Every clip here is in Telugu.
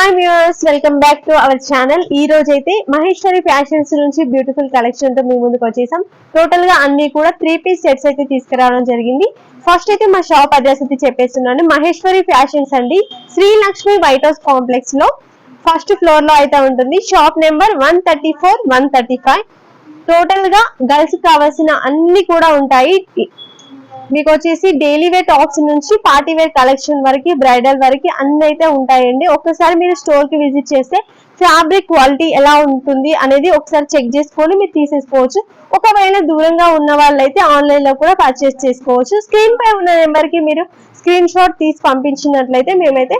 Hi viewers welcome back to our channel ఈ రోజు అయితే మహేశ్వరి ఫ్యాషన్స్ నుంచి బ్యూటిఫుల్ కలెక్షన్తో మీ ముందుకు వచ్చేసాం. టోటల్గా అన్ని కూడా త్రీ పీస్ సెట్స్ అయితే తీసుకురావడం జరిగింది. ఫస్ట్ అయితే మా షాప్ అడ్రస్ అయితే చెప్పేస్తున్నాను. మహేశ్వరి ఫ్యాషన్స్ అండి. శ్రీ లక్ష్మి వైట్ హౌస్ కాంప్లెక్స్లో ఫస్ట్ ఫ్లోర్లో అయితే ఉంటుంది. Shop number one thirty four one thirty five టోటల్గా గర్ల్స్ కావాల్సిన అన్ని కూడా ఉంటాయి. మీకు వచ్చేసి డైలీ వేర్ టాప్స్ నుంచి పార్టీ వేర్ కలెక్షన్ వరకు బ్రైడల్ వరకు అన్ని అయితే ఉంటాయండి. ఒక్కసారి మీరు స్టోర్కి విజిట్ చేస్తే ఫ్యాబ్రిక్ క్వాలిటీ ఎలా ఉంటుంది అనేది ఒకసారి చెక్ చేసుకొని మీరు తీసేసుకోవచ్చు. ఒకవేళ దూరంగా ఉన్న వాళ్ళైతే ఆన్లైన్లో కూడా పర్చేస్ చేసుకోవచ్చు. స్క్రీన్ పై ఉన్న నెంబర్కి మీరు స్క్రీన్ షాట్ తీసి పంపించినట్లయితే మేమైతే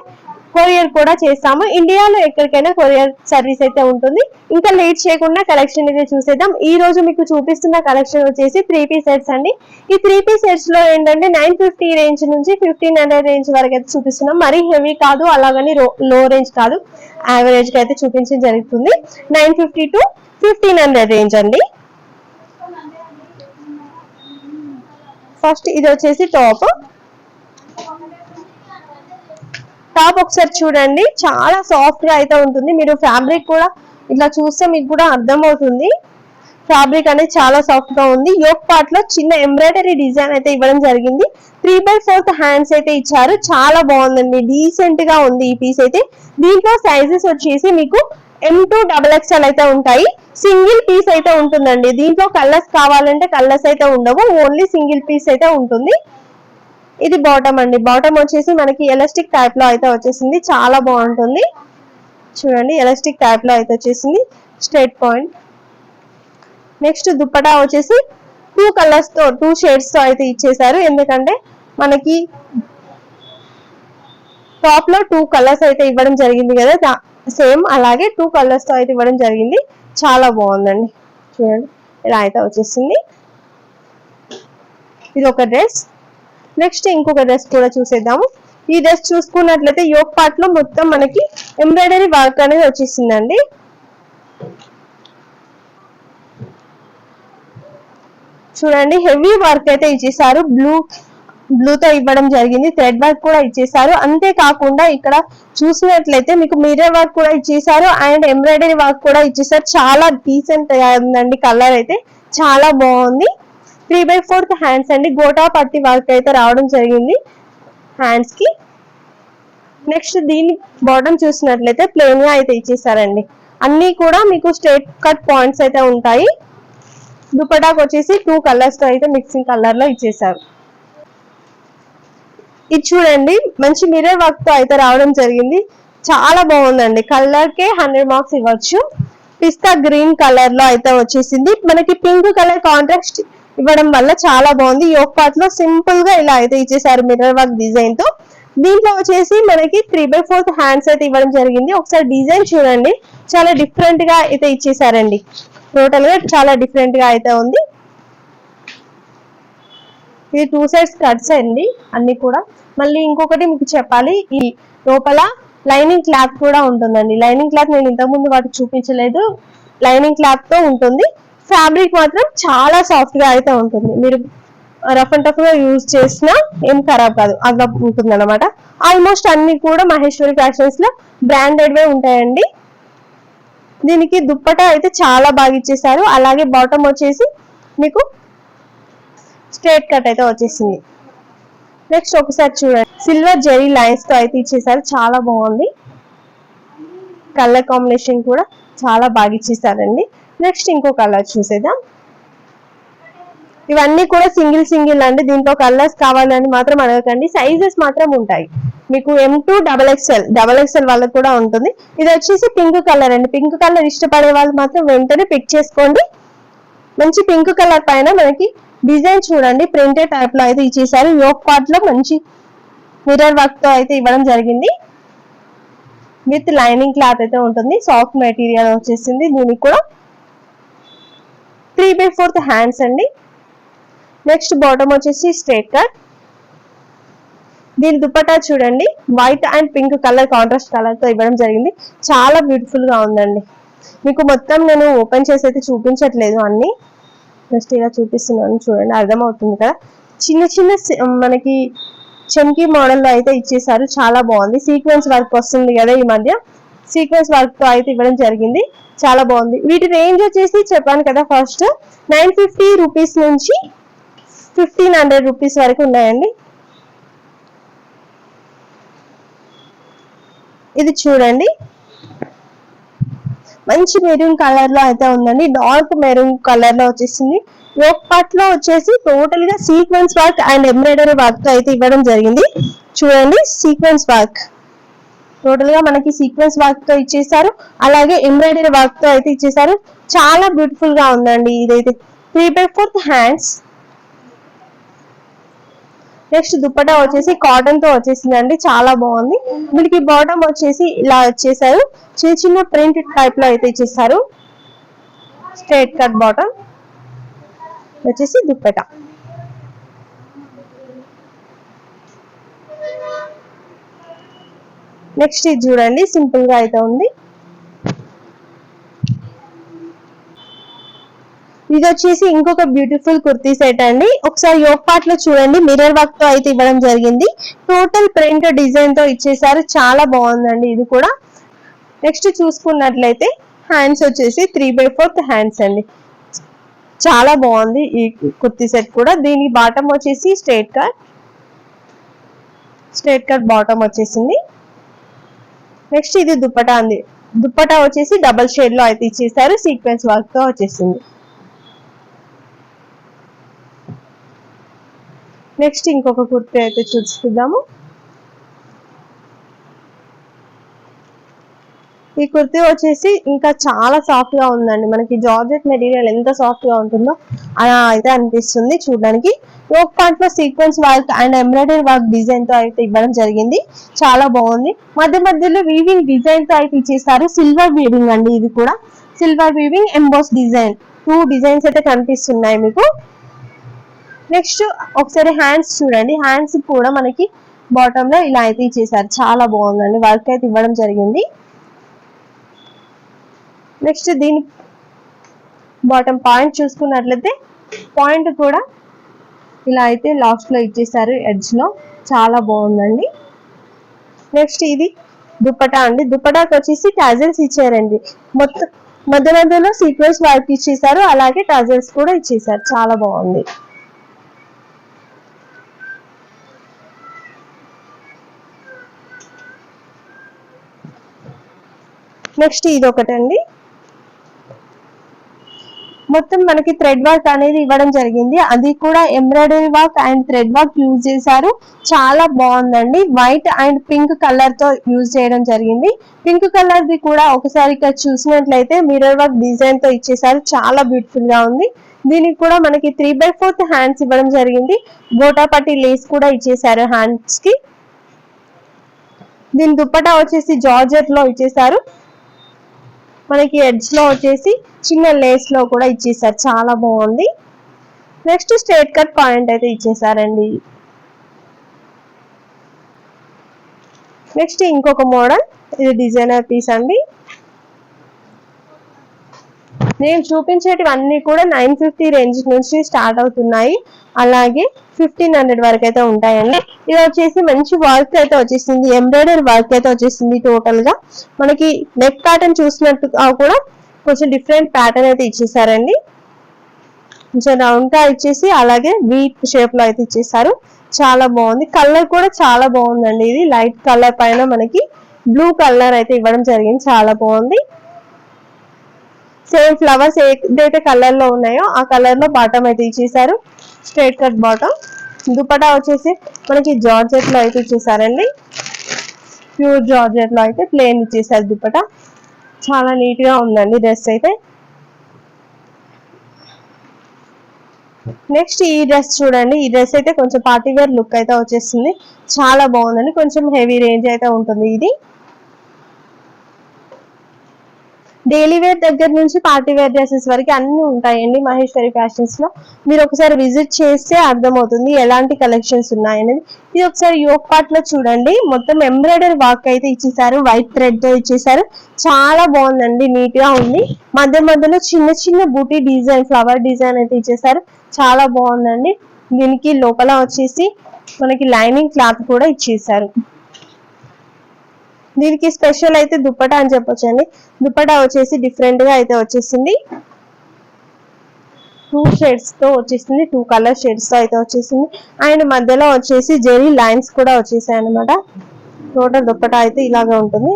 కొరియర్ కూడా చేస్తాము. ఇండియాలో ఎక్కడికైనా కొరియర్ సర్వీస్ అయితే ఉంటుంది. ఇంకా లేట్ చేయకుండా కలెక్షన్ అయితే చూసేద్దాం. ఈ రోజు మీకు చూపిస్తున్న కలెక్షన్ వచ్చేసి త్రీ పీస్ సెట్స్ అండి. ఈ త్రీ పీస్ సెట్స్లో ఏంటంటే నైన్ ఫిఫ్టీ రేంజ్ నుంచి ఫిఫ్టీన్ హండ్రెడ్ రేంజ్ వరకు అయితే చూపిస్తున్నాం. మరీ హెవీ కాదు అలాగని లో రేంజ్ కాదు. యావరేజ్గా అయితే చూపించడం జరుగుతుంది. Nine fifty to fifteen hundred range అండి. ఫస్ట్ ఇది వచ్చేసి టాప్. టాప్ ఒకసారి చూడండి. చాలా సాఫ్ట్గా అయితే ఉంటుంది. మీరు ఫ్యాబ్రిక్ కూడా ఇట్లా చూస్తే మీకు కూడా అర్థమవుతుంది. ఫ్యాబ్రిక్ అనేది చాలా సాఫ్ట్గా ఉంది. యోక్ పార్ట్లో చిన్న ఎంబ్రాయిడరీ డిజైన్ అయితే ఇవ్వడం జరిగింది. త్రీ బై ఫోర్త్ హ్యాండ్స్ అయితే ఇచ్చారు. చాలా బాగుందండి. డీసెంట్గా ఉంది ఈ పీస్ అయితే. దీంట్లో సైజెస్ వచ్చేసి మీకు ఎం టూ డబల్ ఎక్స్ఎల్ అయితే ఉంటాయి. సింగిల్ పీస్ అయితే ఉంటుందండి. దీంట్లో కలర్స్ కావాలంటే కలర్స్ అయితే ఉండవు. ఓన్లీ సింగిల్ పీస్ అయితే ఉంటుంది. ఇది బాటమ్ అండి. బాటమ్ వచ్చేసి మనకి ఎలాస్టిక్ టైప్లో అయితే వచ్చేసింది. చాలా బాగుంటుంది. చూడండి ఎలాస్టిక్ టైప్లో అయితే వచ్చేసింది. Straight point. నెక్స్ట్ దుప్పటా వచ్చేసి టూ కలర్స్తో టూ షేడ్స్తో అయితే ఇచ్చేసారు ఎందుకంటే మనకి టాప్లో టూ కలర్స్ అయితే ఇవ్వడం జరిగింది కదా. సేమ్ అలాగే టూ కలర్స్తో అయితే ఇవ్వడం జరిగింది. చాలా బాగుందండి. చూడండి ఇలా అయితే వచ్చేసింది. ఇది ఒక డ్రెస్. నెక్స్ట్ ఇంకొక డ్రెస్ కూడా చూసేద్దాము. ఈ డ్రెస్ చూసుకున్నట్లయితే యోగ్ పార్ట్లో మొత్తం మనకి ఎంబ్రాయిడరీ వర్క్ అనేది వచ్చేసిందండి. చూడండి హెవీ వర్క్ అయితే ఇచ్చేసారు. బ్లూ బ్లూతో ఇవ్వడం జరిగింది. థ్రెడ్ వర్క్ కూడా ఇచ్చేసారు. అంతేకాకుండా ఇక్కడ చూసినట్లయితే మీకు మిర్రర్ వర్క్ కూడా ఇచ్చేసారు. అండ్ ఎంబ్రాయిడరీ వర్క్ కూడా ఇచ్చేసారు. చాలా డీసెంట్ ఉందండి. కలర్ అయితే చాలా బాగుంది. త్రీ బై ఫోర్త్ హ్యాండ్స్ అండి. గోటా పట్టి వర్క్ అయితే రావడం జరిగింది హ్యాండ్స్కి. నెక్స్ట్ దీని బాటమ్ చూసినట్లయితే ప్లెయిన్గా అయితే ఇచ్చేసారండి. అన్ని కూడా మీకు స్ట్రేట్ కట్ పాయింట్స్ అయితే ఉంటాయి. దుపటాకు వచ్చేసి టూ కలర్స్తో అయితే మిక్సింగ్ కలర్లో ఇచ్చేసారు. ఇది చూడండి మంచి మిర్రర్ వర్క్తో అయితే రావడం జరిగింది. చాలా బాగుందండి. కలర్ కే హండ్రెడ్ మార్క్స్ ఇవ్వచ్చు. పిస్తా గ్రీన్ కలర్లో అయితే వచ్చేసింది. మనకి పింక్ కలర్ కాంట్రాక్ట్ ఇవ్వడం వల్ల చాలా బాగుంది. యోగ్ పార్ట్లో సింపుల్గా ఇలా అయితే ఇచ్చేసారు మిర్రర్ వర్క్ డిజైన్తో. దీంట్లో వచ్చేసి మనకి త్రీ బై ఫోర్త్ హ్యాండ్స్ అయితే ఇవ్వడం జరిగింది. ఒకసారి డిజైన్ చూడండి. చాలా డిఫరెంట్గా అయితే ఇచ్చేసారండి. టోటల్గా చాలా డిఫరెంట్గా అయితే ఉంది. ఇది టూ సైడ్స్ కట్స్ అండి. అన్ని కూడా. మళ్ళీ ఇంకొకటి మీకు చెప్పాలి. ఈ లోపల లైనింగ్ క్లాత్ కూడా ఉంటుందండి. లైనింగ్ క్లాత్ నేను ఇంతకుముందు వాటికి చూపించలేదు. లైనింగ్ క్లాత్తో ఉంటుంది. ఫ్యాబ్రిక్ మాత్రం చాలా సాఫ్ట్గా అయితే ఉంటుంది. మీరు రఫ్ అండ్ టఫ్గా యూజ్ చేసినా ఏం ఖరాబ్ కాదు. అలా ఉంటుంది అనమాట ఆల్మోస్ట్ అన్ని కూడా మహేశ్వరి ఫ్యాషన్స్లో బ్రాండెడ్ వే ఉంటాయండి. దీనికి దుప్పట అయితే చాలా బాగా ఇచ్చేసారు అలాగే బాటమ్ వచ్చేసి మీకు స్ట్రేట్ కట్ అయితే వచ్చేసింది. నెక్స్ట్ ఒకసారి చూడండి. సిల్వర్ జెరీ లైన్స్తో అయితే ఇచ్చేసారు చాలా బాగుంది. కలర్ కాంబినేషన్ కూడా చాలా బాగా ఇచ్చేసారండి నెక్స్ట్ ఇంకో కలర్ చూసేద్దాం. ఇవన్నీ కూడా సింగిల్ సింగిల్ అండి. దీంట్లో కలర్స్ కావాలని మాత్రం అడగకండి. సైజెస్ మాత్రం ఉంటాయి. మీకు M to double XL double XL వాళ్ళకి కూడా ఉంటుంది. ఇది వచ్చేసి పింక్ కలర్ అండి. పింక్ కలర్ ఇష్టపడే వాళ్ళు మాత్రం వెంటనే పిక్ చేసుకోండి. మంచి పింక్ కలర్ పైన మనకి డిజైన్ చూడండి. ప్రింటెడ్ టైప్లో అయితే ఇచ్చేసారు. యోక్ పార్ట్లో మంచి మిర్రర్ వర్క్తో అయితే ఇవ్వడం జరిగింది. విత్ లైనింగ్ క్లాత్ అయితే ఉంటుంది. సాఫ్ట్ మెటీరియల్ వచ్చేసింది. దీనికి కూడా త్రీ బై ఫోర్త్ హ్యాండ్స్ అండి. నెక్స్ట్ బాటమ్ వచ్చేసి స్ట్రేట్ కట్ దీని దుపట్టా చూడండి. White and pink colour contrast కలర్తో ఇవ్వడం జరిగింది. చాలా బ్యూటిఫుల్గా ఉందండి. మీకు మొత్తం నేను ఓపెన్ చేసి అయితే చూపించట్లేదు అన్ని. జస్ట్ ఇలా చూపిస్తున్నాను చూడండి. అర్థమవుతుంది కదా? చిన్న చిన్న మనకి చమ్కీ మోడల్లో అయితే ఇచ్చేసారు. చాలా బాగుంది. సీక్వెన్స్ వర్క్ వస్తుంది కదా ఈ మధ్య. సీక్వెన్స్ వర్క్తో అయితే ఇవ్వడం జరిగింది. చాలా బాగుంది. వీటి రేంజ్ వచ్చేసి చెప్పాను కదా ఫస్ట్ నైన్ ఫిఫ్టీ రూపీస్ నుంచి ఫిఫ్టీన్ హండ్రెడ్ రూపీస్ వరకు ఉన్నాయండి. ఇది చూడండి. మంచి మెరూన్ కలర్లో అయితే ఉందండి. డార్క్ మెరూన్ కలర్లో వచ్చేసింది. యోక్ పార్ట్లో వచ్చేసి టోటల్గా sequence work and embroidery work అయితే ఇవ్వడం జరిగింది. చూడండి సీక్వెన్స్ వర్క్ టోటల్గా మనకి సీక్వెన్స్ వర్క్తో ఇచ్చేసారు అలాగే ఎంబ్రాయిడరీ వర్క్తో అయితే ఇచ్చేసారు చాలా బ్యూటిఫుల్గా ఉందండి ఇదైతే. Three by fourth hands next dupatta వచ్చేసి కాటన్తో వచ్చేసిందండి. చాలా బాగుంది. వీటికి బాటమ్ వచ్చేసి ఇలా వచ్చేసారు చిన్న చిన్న ప్రింట్ టైప్లో అయితే ఇచ్చేసారు స్ట్రైట్ కట్ బాటమ్ వచ్చేసి దుప్పటా నెక్స్ట్ ఇది చూడండి సింపుల్గా అయితే ఉంది. ఇది వచ్చేసి ఇంకొక బ్యూటిఫుల్ కుర్తీ సెట్ అండి. ఒకసారి యోగ్ పార్ట్లో చూడండి మిర్రర్ వర్క్తో అయితే ఇవ్వడం జరిగింది. టోటల్ ప్రింట్ డిజైన్తో ఇచ్చేసారు చాలా బాగుందండి ఇది కూడా. నెక్స్ట్ చూసుకున్నట్లయితే హ్యాండ్స్ వచ్చేసి త్రీ బై ఫోర్త్ హ్యాండ్స్ అండి. చాలా బాగుంది ఈ కుర్తీ సెట్ కూడా. దీని బాటమ్ వచ్చేసి straight cut straight cut bottom వచ్చేసింది. నెక్స్ట్ ఇది దుప్పటా అంది దుప్పటా వచ్చేసి డబల్ షేడ్లో అయితే ఇచ్చేసారు. సీక్వెన్స్ వర్క్తో వచ్చేసింది. నెక్స్ట్ ఇంకొక కుర్తీ అయితే చూసుకుందాము ఈ కుర్తీ వచ్చేసి ఇంకా చాలా సాఫ్ట్గా ఉందండి. మనకి జార్జెట్ మెటీరియల్ ఎంత సాఫ్ట్గా ఉంటుందో అలా అయితే అనిపిస్తుంది చూడడానికి. యోక్ పార్ట్లో sequence work and embroidery work డిజైన్తో అయితే ఇవ్వడం జరిగింది. చాలా బాగుంది. మధ్య మధ్యలో వీవింగ్ డిజైన్తో అయితే ఇచ్చేస్తారు. సిల్వర్ వీవింగ్ అండి ఇది కూడా. Silver weaving emboss design two designs అయితే కనిపిస్తున్నాయి మీకు. నెక్స్ట్ ఒకసారి హ్యాండ్స్ చూడండి. హ్యాండ్స్ కూడా మనకి బాటమ్లో ఇలా అయితే ఇచ్చేసారు. చాలా బాగుందండి. వర్క్ అయితే ఇవ్వడం జరిగింది. నెక్స్ట్ దీని బాటమ్ పాయింట్ చూసుకున్నట్లయితే పాయింట్ కూడా ఇలా అయితే లాస్ట్లో ఇచ్చేసారు ఎడ్జ్లో చాలా బాగుందండి. నెక్స్ట్ ఇది దుప్పటా అండి. దుప్పటాకి వచ్చేసి టాజల్స్ ఇచ్చారండి. మొత్తం మధ్య మధ్యలో సీక్వెన్స్ వర్క్ ఇచ్చేసారు అలాగే టాజల్స్ కూడా ఇచ్చేసారు. చాలా బాగుంది. నెక్స్ట్ ఇది ఒకటండి. మొత్తం మనకి థ్రెడ్ వర్క్ అనేది ఇవ్వడం జరిగింది. అది కూడా embroidery work and thread work use చేశారు. చాలా బాగుందండి. వైట్ అండ్ పింక్ కలర్తో యూజ్ చేయడం జరిగింది. పింక్ కలర్ ది కూడా ఒకసారి ఇక్కడ చూసినట్లయితే మిర్రర్ వర్క్ డిజైన్తో ఇచ్చేసారు చాలా బ్యూటిఫుల్గా ఉంది. దీనికి కూడా మనకి త్రీ బై ఫోర్త్ హ్యాండ్స్ ఇవ్వడం జరిగింది. గోటాపట్టి లేస్ కూడా ఇచ్చేసారు హ్యాండ్స్కి. దీని దుప్పటా వచ్చేసి జార్జెట్లో ఇచ్చేసారు మనకి ఎడ్జ్లో వచ్చేసి చిన్న లేస్లో కూడా ఇచ్చేసారు. చాలా బాగుంది. నెక్స్ట్ స్ట్రేట్ కట్ పాయింట్ అయితే ఇచ్చేసారండి. నెక్స్ట్ ఇంకొక మోడల్ ఇది డిజైనర్ పీస్ అండి. నేను చూపించేటివన్నీ కూడా నైన్ ఫిఫ్టీ రేంజ్ నుంచి స్టార్ట్ అవుతున్నాయి. అలాగే ఫిఫ్టీన్ హండ్రెడ్ వరకు అయితే ఉంటాయండి. ఇది వచ్చేసి మంచి వర్క్ అయితే వచ్చేసింది. ఎంబ్రాయిడరీ వర్క్ అయితే వచ్చేసింది టోటల్గా మనకి నెక్ ప్యాటర్న్ చూసినట్టుగా కూడా కొంచెం డిఫరెంట్ ప్యాటర్న్ అయితే ఇచ్చేసారండి. కొంచెం రౌండ్గా ఇచ్చేసి అలాగే వీట్ షేప్లో అయితే ఇచ్చేసారు. చాలా బాగుంది. కలర్ కూడా చాలా బాగుందండి ఇది. లైట్ కలర్ పైన మనకి బ్లూ కలర్ అయితే ఇవ్వడం జరిగింది. చాలా బాగుంది. సేమ్ ఫ్లవర్స్ ఏదైతే కలర్లో ఉన్నాయో ఆ కలర్లో బాటమ్ అయితే ఇచ్చేసారు స్ట్రైట్ కట్ బాటమ్ దుపటా వచ్చేసి మనకి జార్జెట్లో అయితే ఇచ్చేసారండి ప్యూర్ జార్జెట్లో అయితే ప్లేన్ ఇచ్చేసారు దుపటా చాలా నీట్గా ఉందండి డ్రెస్ అయితే. నెక్స్ట్ ఈ డ్రెస్ చూడండి. ఈ డ్రెస్ అయితే కొంచెం పార్టీవేర్ లుక్ అయితే వచ్చేస్తుంది చాలా బాగుందండి. కొంచెం హెవీ రేంజ్ అయితే ఉంటుంది ఇది. డైలీ వేర్ దగ్గర నుంచి పార్టీ వేర్ డ్రెస్సెస్ వరకు అన్ని ఉంటాయండి మహేశ్వరి ఫ్యాషన్స్లో. మీరు ఒకసారి విజిట్ చేస్తే అర్థమవుతుంది ఎలాంటి కలెక్షన్స్ ఉన్నాయనేది. ఇది ఒకసారి యోగ్ పార్ట్లో చూడండి. మొత్తం ఎంబ్రాయిడరీ వర్క్ అయితే ఇచ్చేసారు. వైట్ థ్రెడ్తో ఇచ్చేసారు. చాలా బాగుందండి నీట్గా ఉంది. మధ్య మధ్యలో చిన్న చిన్న బూటీ డిజైన్ ఫ్లవర్ డిజైన్ అయితే ఇచ్చేసారు. చాలా బాగుందండి. దీనికి లోపల వచ్చేసి మనకి లైనింగ్ క్లాత్ కూడా ఇచ్చేసారు. దీనికి స్పెషల్ అయితే దుప్పటా అని చెప్పొచ్చు అండి దుప్పటా వచ్చేసి డిఫరెంట్గా అయితే వచ్చేసింది. టూ షేడ్స్తో వచ్చేసింది. టూ కలర్ షేడ్స్తో అయితే వచ్చేసింది. అండ్ మధ్యలో వచ్చేసి జెరీ లైన్స్ కూడా వచ్చేసాయి అనమాట టోటల్ దుప్పటా అయితే ఇలాగే ఉంటుంది.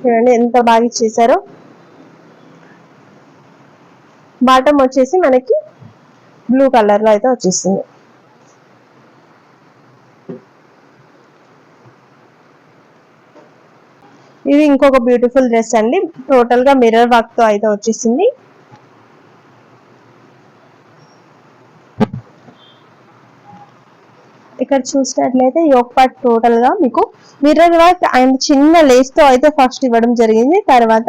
చూడండి ఎంత బాగా ఇచ్చేసారో. బాటమ్ వచ్చేసి మనకి బ్లూ కలర్లో అయితే వచ్చేసింది. ఇది ఇంకొక బ్యూటిఫుల్ డ్రెస్ అండి. టోటల్గా మిర్రర్ వర్క్తో అయితే వచ్చేసింది. ఇక్కడ చూసినట్లయితే యోగ్ పార్ట్ టోటల్గా మీకు మిర్రర్ వర్క్ అండ్ చిన్న లేస్తో అయితే ఫస్ట్ ఇవ్వడం జరిగింది. తర్వాత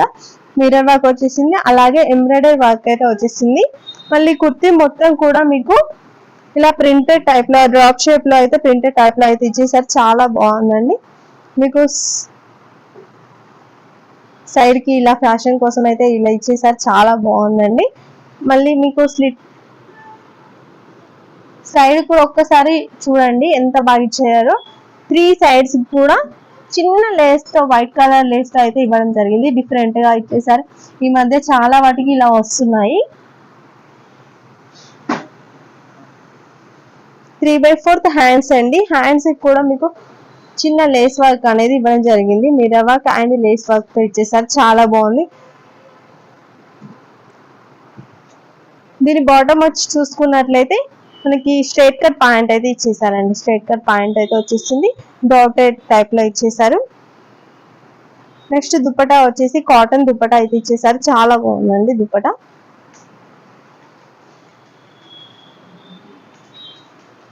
మిర్రర్ వర్క్ వచ్చేసింది. అలాగే ఎంబ్రాయిడరీ వర్క్ అయితే వచ్చేసింది. మళ్ళీ కుర్తీ మొత్తం కూడా మీకు ఇలా ప్రింటెడ్ టైప్లో డ్రాప్ షేప్లో అయితే ప్రింటెడ్ టైప్లో అయితే ఇచ్చేసారు. చాలా బాగుందండి. మీకు సైడ్కి ఇలా ఫ్యాషన్ కోసం అయితే ఇలా ఇచ్చేసారు. చాలా బాగుందండి. మళ్ళీ మీకు స్లిట్ సైడ్ కూడా ఒక్కసారి చూడండి ఎంత బాగా ఇచ్చారో త్రీ సైడ్స్ కూడా చిన్న లేస్తో వైట్ కలర్ లేస్తో అయితే ఇవ్వడం జరిగింది. డిఫరెంట్గా ఇచ్చేసారు. ఈ మధ్య చాలా వాటికి ఇలా వస్తున్నాయి. త్రీ బై ఫోర్త్ హ్యాండ్స్ అండి. హ్యాండ్స్ కూడా మీకు చిన్న లేస్ వర్క్ అనేది ఇవ్వడం జరిగింది. Mirror work and lace work ఇచ్చేసారు. చాలా బాగుంది. దీని బాటమ్ వచ్చి చూసుకున్నట్లయితే మనకి స్ట్రైట్ కట్ పాయింట్ అయితే ఇచ్చేసారండి. స్ట్రైట్ కట్ పాయింట్ అయితే వచ్చేసింది. డాటెడ్ టైప్లో ఇచ్చేసారు. నెక్స్ట్ దుప్పటా వచ్చేసి కాటన్ దుప్పటా అయితే ఇచ్చేసారు. చాలా బాగుందండి దుప్పట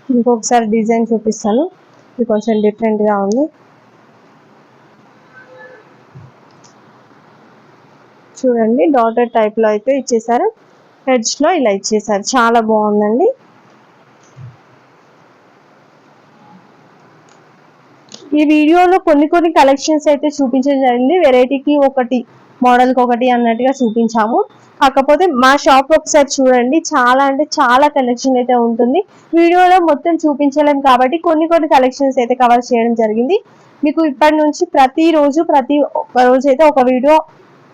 ఇంకొకసారి డిజైన్ చూపిస్తాను. ఇది కొంచెం డిఫరెంట్గా ఉంది. చూడండి డాటర్ టైప్లో అయితే ఇచ్చేసారు. హెడ్స్లో ఇలా ఇచ్చేసారు. చాలా బాగుందండి. ఈ వీడియోలో కొన్ని కొన్ని కలెక్షన్స్ అయితే చూపించడం జరిగింది. వెరైటీకి ఒకటి మోడల్కి ఒకటి అన్నట్టుగా చూపించాము. కాకపోతే మా షాప్ ఒకసారి చూడండి చాలా అంటే చాలా కలెక్షన్ అయితే ఉంటుంది. వీడియోలో మొత్తం చూపించలేం కాబట్టి కొన్ని కొన్ని కలెక్షన్స్ అయితే కవర్ చేయడం జరిగింది. మీకు ఇప్పటి నుంచి ప్రతిరోజు ప్రతి ఒక్క రోజు అయితే ఒక వీడియో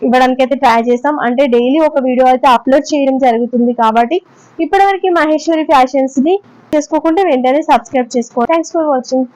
ఇవ్వడానికి అయితే ట్రై చేస్తాం. అంటే డైలీ ఒక వీడియో అయితే అప్లోడ్ చేయడం జరుగుతుంది కాబట్టి ఇప్పటివరకు మహేశ్వరి ఫ్యాషన్స్ని వెంటనే సబ్స్క్రైబ్ చేసుకోండి. Thanks for watching